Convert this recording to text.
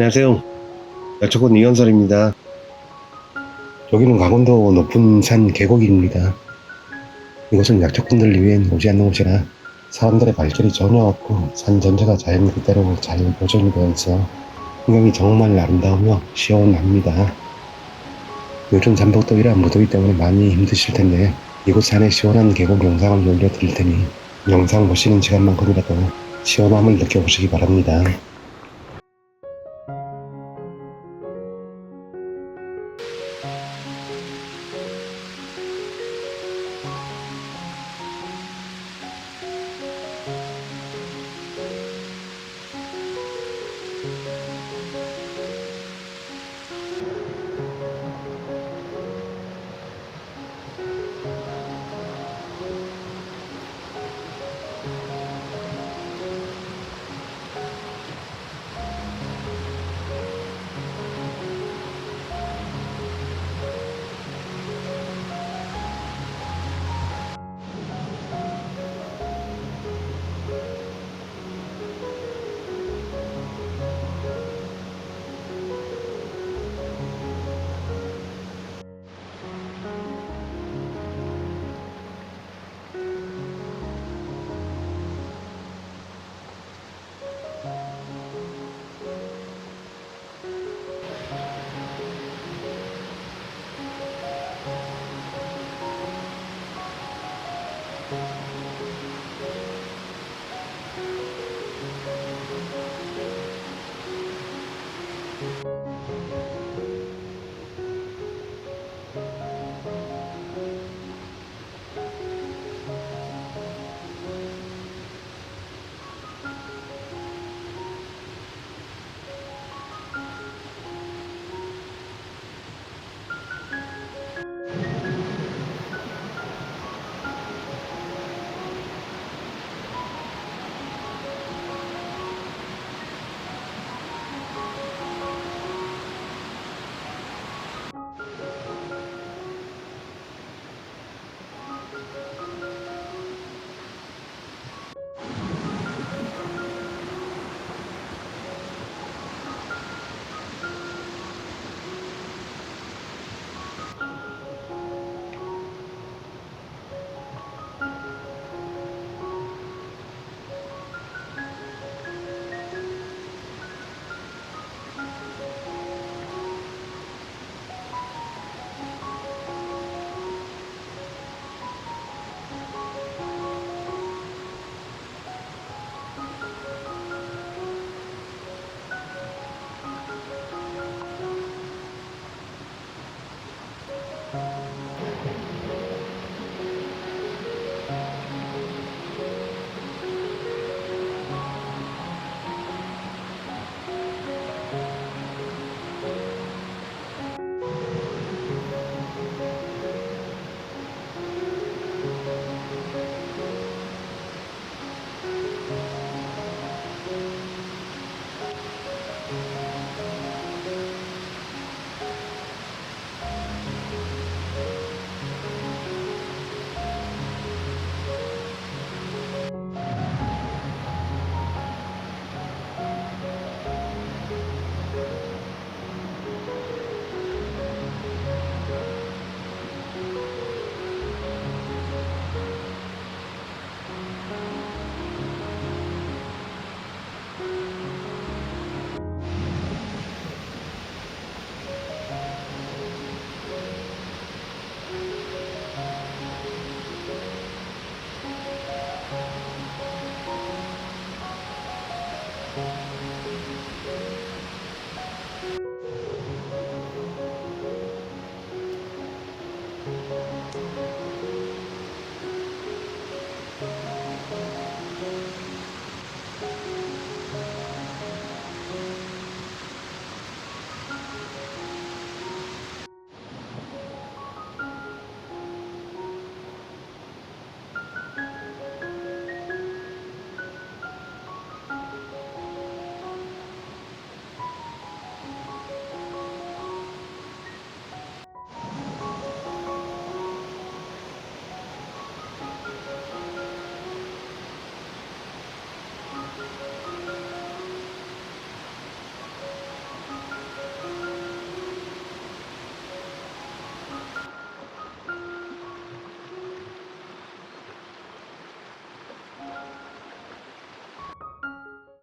안녕하세요. 야초군 이현설입니다. 여기는 강원도 높은 산 계곡입니다. 이곳은 약초꾼들을 위한 오지 않는 곳이라 사람들의 발길이 전혀 없고 산 전체가 자연 그대로 잘 보존이 되어 있어 풍경이 정말 아름다우며 시원합니다. 요즘 잠복더위라 무더위 때문에 많이 힘드실 텐데 이곳 산의 시원한 계곡 영상을 올려드릴 테니 영상 보시는 시간만큼이라도 시원함을 느껴보시기 바랍니다. thank you